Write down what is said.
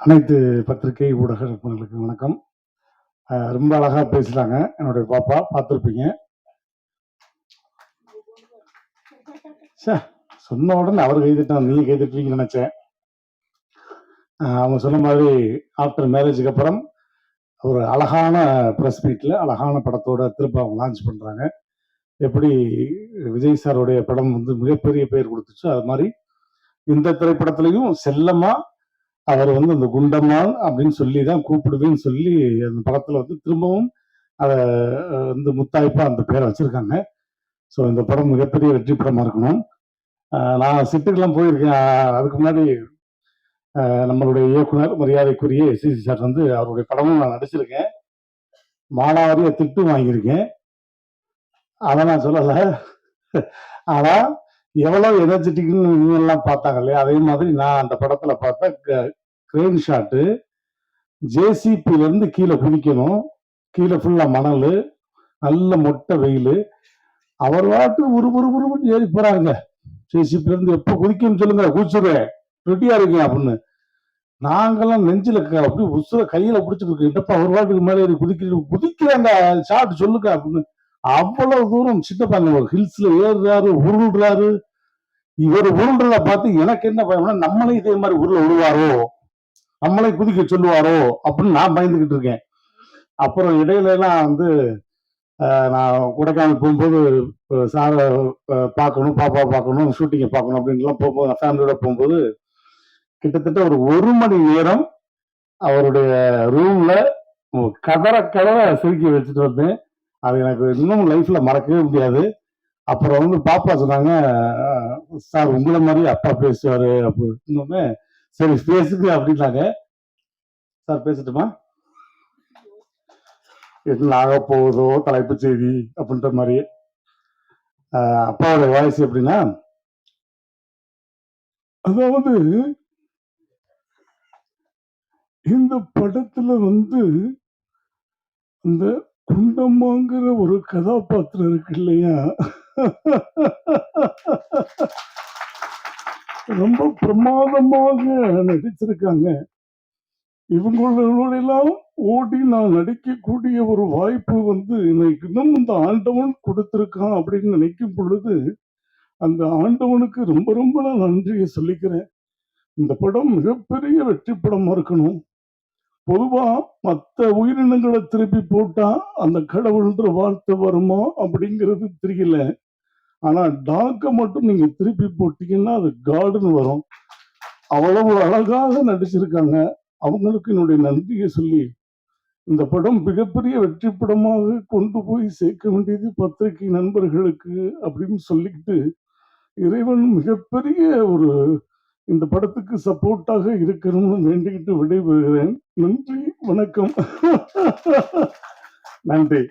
அனைத்து பத்திரிகை ஊடக நிறுவனங்களுக்கு வணக்கம். ரொம்ப அழகா பேசுறாங்க என்னுடைய பாப்பா பார்த்துருப்பீங்க. சொன்ன உடனே அவர் கைதிட்டான் நீங்க கைதிட்டுவீங்கன்னு நினைச்சேன். அவங்க சொன்ன மாதிரி ஆஃப்டர் மேரேஜுக்கு அப்புறம் ஒரு அழகான ப்ரெஸ் மீட்ல அழகான படத்தோட திரும்ப அவங்க லான்ச் பண்றாங்க. எப்படி விஜய் சாருடைய படம் வந்து மிகப்பெரிய பெயர் கொடுத்துச்சோ அது மாதிரி இந்த திரைப்படத்திலையும் செல்லமா அவர் வந்து அந்த குண்டம்மாள் அப்படின்னு சொல்லி தான் கூப்பிடுவேன்னு சொல்லி அந்த படத்தில் வந்து திரும்பவும் அதை வந்து முத்தாய்ப்பாக அந்த பேரை வச்சுருக்காங்க. ஸோ இந்த படம் மிகப்பெரிய வெற்றி படமாக இருக்கணும். நான் சிட்டுக்கெல்லாம் போயிருக்கேன். அதுக்கு முன்னாடி நம்மளுடைய இயக்குனர் மரியாதைக்குரிய எஸ்சி சார் வந்து அவருடைய படமும் நான் நடிச்சிருக்கேன். மானாவாரியா திட்டு வாங்கியிருக்கேன். அதை நான் சொல்லலை. ஆனால் எவ்வளவு எனர்ஜெட்டிக்னு இவங்க எல்லாம் பார்த்தாங்க இல்லையா? அதே மாதிரி நான் அந்த படத்துல பார்த்தா கிரெயின் ஷாட்டு ஜேசிபில இருந்து கீழே குளிக்கணும் கீழே ஃபுல்லா மணல் நல்ல மொட்டை வெயில். அவர் வாட்டு ஒரு ஒரு ஒரு ஏறி போறாங்க ஜேசிபில இருந்து எப்போ குதிக்கணும்னு சொல்லுங்க குதிச்சுடுறேன் ரெட்டியா இருக்கீங்க அப்படின்னு. நாங்கெல்லாம் நெஞ்சில க- அப்படி உசுர கையில பிடிச்சிருக்கு என்னப்பா ஒரு வாட்டுக்கு மேலே ஏறி குதிக்க குதிக்கிறாங்க ஷாட் சொல்லுங்க அப்படின்னு. அவ்வளவு தூரம் சின்னப்பாங்க ஹில்ஸ்ல ஏறுறாரு உருள்றாரு. இவர் உருள்றத பார்த்து எனக்கு என்ன பயம்னா நம்மளே இதே மாதிரி ஊர்ல விடுவாரோ நம்மளே குதிக்க சொல்லுவாரோ அப்படின்னு நான் பயந்துகிட்டு இருக்கேன். அப்புறம் இடையில எல்லாம் வந்து நான் கொடைக்கானல் போகும்போது சாரை பார்க்கணும் பாப்பா பார்க்கணும் ஷூட்டிங்கை பார்க்கணும் அப்படின்லாம் போகும்போது நான் ஃபேமிலியோட போகும்போது கிட்டத்தட்ட ஒரு ஒரு மணி நேரம் அவருடைய ரூம்ல கதற கதற சிரிக்க வச்சுட்டு வந்தேன். அது எனக்கு இன்னும் லைஃப்ல மறக்கவே முடியாது. அப்புறம் வந்து பாப்பா சொன்னாங்க சார் உங்களை மாதிரி அப்பா பேசுவாரு அப்படின்னு சரி பேசுங்க அப்படின்னாங்க. சார் பேசட்டுமா? என்ன ஆக போகுதோ தலைப்பு செய்தி அப்படின்ற மாதிரி. அப்பாவோட வாய்ஸ் எப்படின்னா? அதாவது இந்த படத்துல வந்து இந்த குண்டம்மாங்கிற ஒரு கதாபாத்திரம் இருக்கு இல்லையா? ரொம்ப பிரமாதமாக நடிச்சிருக்காங்க. இவங்களெல்லாம் ஓடி நான் நடிக்கக்கூடிய ஒரு வாய்ப்பு வந்து எனக்கு இன்னும் இந்த ஆண்டவன் கொடுத்திருக்கான் அப்படின்னு நினைக்கும் பொழுது அந்த ஆண்டவனுக்கு ரொம்ப ரொம்ப நான் நன்றியை சொல்லிக்கிறேன். இந்த படம் மிகப்பெரிய வெற்றி படமா இருக்கணும். பொதுவா மற்ற உயிரினங்களை திருப்பி போட்டா அந்த கடவுள்ன்ற வார்த்தை வருமா அப்படிங்கிறது தெரியல. ஆனா டாக்க மட்டும் நீங்க திருப்பி போட்டீங்கன்னா அது காடுன்னு வரும். அவ்வளவு அழகாக நடிச்சிருக்காங்க. அவங்களுக்கு என்னுடைய நன்றியை சொல்லி இந்த படம் மிகப்பெரிய வெற்றி படமாக கொண்டு போய் சேர்க்க வேண்டியது பத்திரிகை நண்பர்களுக்கு அப்படின்னு சொல்லிக்கிட்டு இறைவன் மிகப்பெரிய ஒரு இந்த படத்துக்கு சப்போர்ட்டாக இருக்கணும்னு வேண்டிக்கிட்டு விடைபெறுகிறேன். நன்றி வணக்கம். நன்றி.